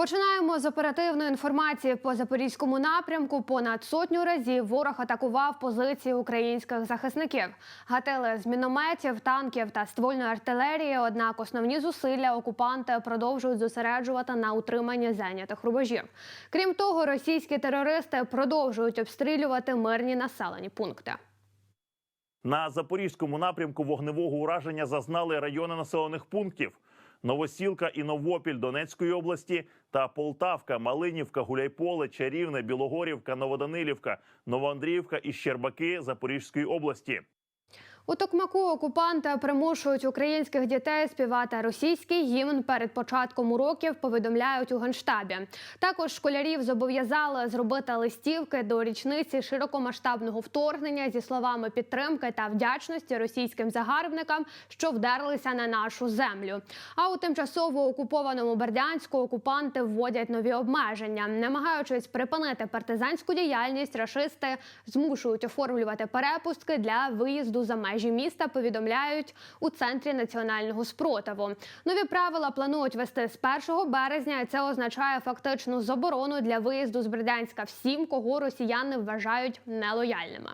Починаємо з оперативної інформації по запорізькому напрямку. Понад сотню разів ворог атакував позиції українських захисників. Гатили з мінометів, танків та ствольної артилерії. Однак основні зусилля окупанти продовжують зосереджувати на утриманні зайнятих рубежів. Крім того, російські терористи продовжують обстрілювати мирні населені пункти. На запорізькому напрямку вогневого ураження зазнали райони населених пунктів: Новосілка і Новопіль Донецької області та Полтавка, Малинівка, Гуляйполе, Чарівне, Білогорівка, Новоданилівка, Новоандріївка і Щербаки Запорізької області. У Токмаку окупанти примушують українських дітей співати російський гімн перед початком уроків. Повідомляють у генштабі. Також школярів зобов'язали зробити листівки до річниці широкомасштабного вторгнення зі словами підтримки та вдячності російським загарбникам, що вдерлися на нашу землю. А у тимчасово окупованому Бердянську окупанти вводять нові обмеження, намагаючись припинити партизанську діяльність, рашисти змушують оформлювати перепустки для виїзду за межі міста. Повідомляють у центрі національного спротиву. Нові правила планують вести з 1 березня. Це означає фактичну заборону для виїзду з Бердянська всім, кого росіяни вважають нелояльними.